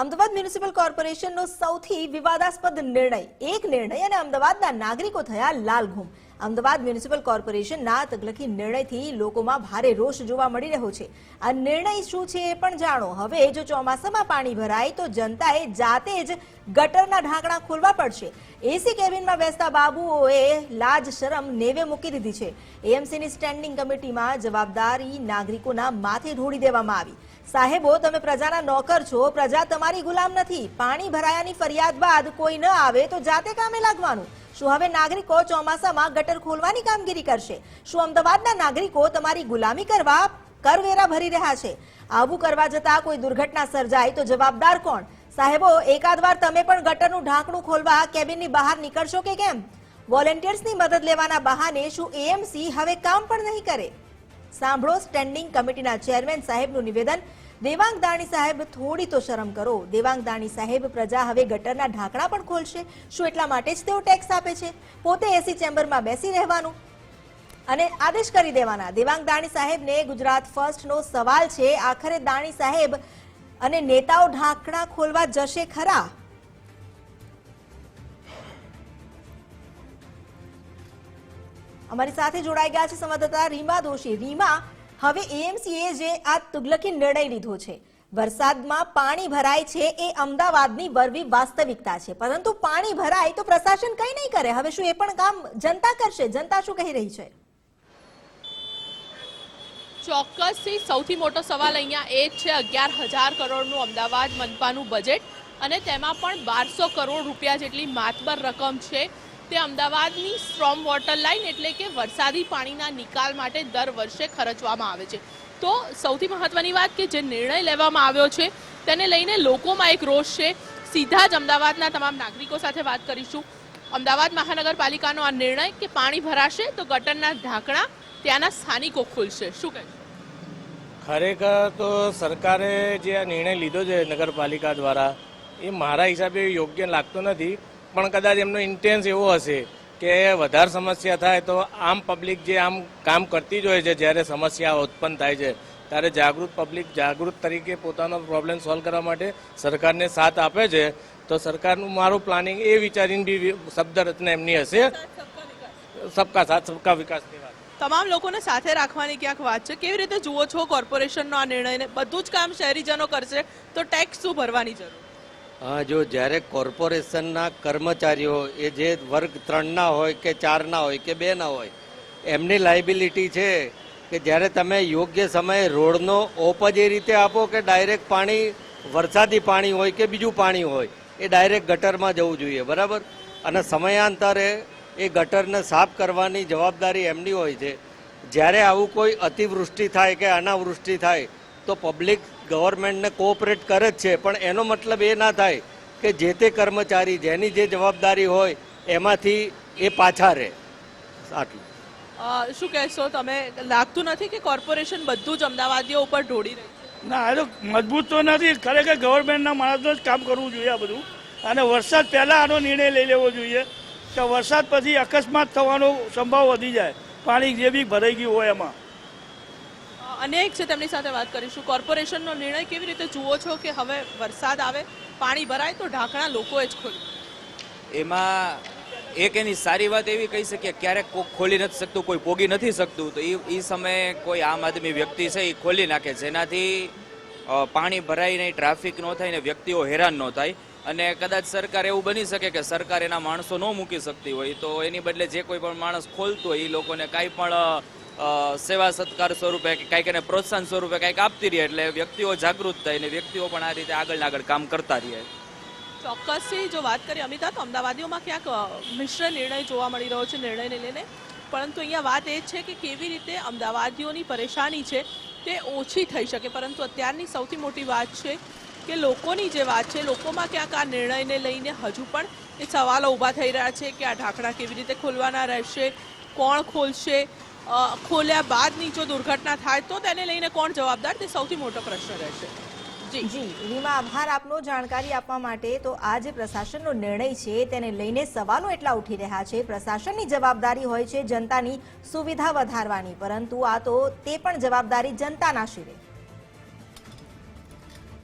Ahmedabad municipal કોર્પોરેશનનો સૌથી વિવાદાસ્પદ નિર્ણય, એક નિર્ણય અને અમદાવાદના નાગરિકો થયા લાલઘુમ અમદાવાદ મ્યુનિસિપલ કોર્પોરેશનના તગલખી નિર્ણયથી લોકોમાં ભારે રોષ જોવા મળી રહ્યો છે. આ નિર્ણય શું છે એ પણ જાણો. હવે જો ચોમાસામાં પાણી ભરાય તો જનતાએ જાતે જ ગટરના ઢાંકણા ખોલવા પડશે. એસી કેબિનમાં બેસતા બાબુઓએ લાજ શરમ નેવે મૂકી દીધી છે. એએમસીની સ્ટેન્ડિંગ કમિટીમાં જવાબદારી નાગરિકોના માથે ઢોળી દેવામાં આવી. સાહેબો, તમે પ્રજાના નોકર છો, પ્રજા તમારી ગુલામ નથી. પાણી ભરાયાની ફરિયાદ બાદ કોઈ ન આવે તો જાતે કામે લાગવાનું. શું હવે નાગરિકો ચોમાસામાં ગટર ખોલવાની કામગીરી કરશે? શું અમદાવાદના નાગરિકો તમારી ગુલામી કરવા કરવેરા ભરી રહ્યા છે? આવું કરવા જતા કોઈ દુર્ઘટના સર્જાય તો જવાબદાર કોણ? સાહેબો એકાદ વાર તમે પણ ગટરનું ઢાંકણું ખોલવા કેબિનની બહાર નીકળશો કે કેમ? વોલેન્ટિયર્સની મદદ લેવાના બહાને શું એએમસી હવે કામ પણ નહીં કરે? સાંભળો, સ્ટેન્ડિંગ કમિટીના ચેરમેન સાહેબનું નિવેદન. દેવાંગ દાણી સાહેબ, થોડી તો શરમ કરો. દેવાંગ દાણી સાહેબ પ્રજા હવે ગટરના ઢાંકણા પણ ખોલશે. શું એટલા માટે જ તેઓ ટેક્સ આપે છે? પોતે એસી ચેમ્બરમાં બેસી રહેવાનું. અને આદેશ કરી દેવાના. દેવાંગ દાણી સાહેબને ગુજરાત ફર્સ્ટનો સવાલ છે, આખરે દાણી સાહેબ અને નેતાઓ ઢાંકણા ખોલવા જશે ખરા? અમારી સાથે જોડાઈ ગયા છે સંવાદદાતા રીમા દોશી. રીમા હવે એએમસીએ જે આ તુગલકી નિર્ણય લીધો છે, વરસાદમાં પાણી ભરાય છે એ અમદાવાદની વરવી વાસ્તવિકતા છે. પરંતુ પાણી ભરાય તો પ્રશાસન કંઈ નહીં કરે. હવે શું એ પણ કામ જનતા કરશે? જનતા શું કહી રહી છે? ચોક્કસથી સૌથી મોટો સવાલ અહીંયા એ છે, અગિયાર હજાર કરોડનું અમદાવાદ મનપાનું બજેટ અને તેમાં પણ બારસો કરોડ રૂપિયા જેટલી માતબર રકમ છે. તે અમદાવાદની સ્ટ્રોમ વોટર લાઇન એટલે કે વરસાદી પાણીના નિકાલ માટે દર વર્ષે ખર્ચવામાં આવે છે. તો સૌથી મહત્વની વાત કે જે નિર્ણય લેવામાં આવ્યો છે, તેને લઈને લોકોમાં એક રોષ છે. સીધા જ અમદાવાદના તમામ નાગરિકો સાથે વાત કરીશું. અમદાવાદ મહાનગરપાલિકાનો આ નિર્ણય કે પાણી ભરાશે તો ગટરના ઢાંકણા ત્યાંના સ્થાનિકો ખુલશે. શું કહેશો? ખરેખર તો સરકારે જે આ નિર્ણય લીધો છે નગરપાલિકા દ્વારા, એ મારા હિસાબે યોગ્ય લાગતો નથી. પણ કદાચ એમનો ઇન્ટેન્સ એવો હશે કે વધારે સમસ્યા થાય તો આમ પબ્લિક જે આમ કામ કરતી જ હોય છે, જ્યારે સમસ્યા ઉત્પન્ન થાય છે, ત્યારે જાગૃત પબ્લિક જાગૃત તરીકે પોતાનો પ્રોબ્લેમ સોલ્વ કરવા માટે સરકારને સાથ આપે છે. તો સરકારનું મારું પ્લાનિંગ એ વિચારીને બી શબ્દ રચના એમની હશે. સબકા સાથ, સબકા વિકાસની વાત. તમામ લોકોને સાથે રાખવાની ક્યાંક વાત છે? કેવી રીતે જુઓ છો કોર્પોરેશનનો આ નિર્ણયને? બધું જ કામ શહેરીજનો કરશે, તો ટેક્સ શું ભરવાની જરૂર? જો જ્યારે કોર્પોરેશનના કર્મચારીઓ, એ જે વર્ગ ત્રણના હોય કે ચારના હોય કે બેના હોય, એમની લાયબિલિટી છે કે જ્યારે તમે યોગ્ય સમયે રોડનો ઓપ જ એ રીતે આપો કે ડાયરેક્ટ પાણી, વરસાદી પાણી હોય કે બીજું પાણી હોય, એ ડાયરેક્ટ ગટરમાં જવું જોઈએ, બરાબર? અને સમયાંતરે એ ગટરને સાફ કરવાની જવાબદારી એમની હોય છે. જ્યારે આવું કોઈ અતિવૃષ્ટિ થાય કે અનાવૃષ્ટિ થાય, તો પબ્લિક ગવર્મેન્ટને કોઓપરેટ કરે જ છે પણ એનો મતલબ એ ના થાય કે જે તે કર્મચારી જેની જે જવાબદારી હોય એમાંથી એ પાછા રહે. આટલું. શું કહેશો તમે? લાગતું નથી કે કોર્પોરેશન બધું જ અમદાવાદીઓ ઉપર ઢોળી રહી ના એ તો મજબૂત તો નથી. ખરેખર ગવર્મેન્ટના માણસો જ કામ કરવું જોઈએ આ બધું. અને વરસાદ પહેલાં આનો નિર્ણય લઈ લેવો જોઈએ કે વરસાદ પછી અકસ્માત થવાનો સંભાવ વધી જાય. પાણી જે બી ભરાઈ ગયું હોય એમાં. અનેક છે તેમની સાથે વાત કરીશું. કોર્પોરેશનનો નિર્ણય કેવી રીતે જુઓ છો કે હવે વરસાદ આવે, પાણી ભરાય તો ઢાંકણા લોકોએ જ ખોલ્યું એમાં એક એની સારી વાત એવી કહી શકીએ, ક્યારેક કોક ખોલી નથી શકતું, કોઈ પોગી નથી શકતું, તો એ એ સમયે કોઈ આમ આદમી વ્યક્તિ છે એ ખોલી નાખે. જેનાથી પાણી ભરાય નહીં, ટ્રાફિક ન થાય ને વ્યક્તિઓ હેરાન ન થાય. અને કદાચ સરકાર એવું બની શકે કે સરકાર એના માણસો ન મૂકી શકતી હોય, તો એની બદલે જે કોઈ પણ માણસ ખોલતું હોય એ લોકોને કાંઈ પણ સેવા સત્કાર સ્વરૂપે કાંઈક એને પ્રોત્સાહન સ્વરૂપે કાંઈક આપતી રહે એટલે વ્યક્તિઓ જાગૃત થાય ને વ્યક્તિઓ પણ આ રીતે આગળ આગળ કામ કરતા રહે. ચોક્કસથી જો વાત કરીએ અમિતા, તો અમદાવાદીઓમાં ક્યાંક મિશ્ર નિર્ણય જોવા મળી રહ્યો છે નિર્ણયને લઈને. પરંતુ અહીંયા વાત એ છે કે કેવી રીતે અમદાવાદીઓની પરેશાની છે તે ઓછી થઈ શકે. પરંતુ અત્યારની સૌથી મોટી વાત છે કે લોકોની જે વાત છે, લોકોમાં ક્યાંક આ નિર્ણયને લઈને હજુ પણ એ સવાલો ઊભા થઈ રહ્યા છે કે આ ઢાંકણા કેવી રીતે ખોલવાના રહેશે, કોણ ખોલશે ખોલ્યા બાદની જો દુર્ઘટના થાય તો તેને લઈને કોણ જવાબદાર? તે સૌથી મોટો પ્રશ્ન રહેશે. જી. રીમા, આભાર આપનો, જાણકારી આપવા માટે તો આ જે પ્રશાસનનો નિર્ણય છે, તેને લઈને સવાલો એટલા ઉઠી રહ્યા છે. પ્રશાસનની જવાબદારી હોય છે જનતાની સુવિધા વધારવાની, પરંતુ આ તો તે પણ જવાબદારી જનતાના શિરે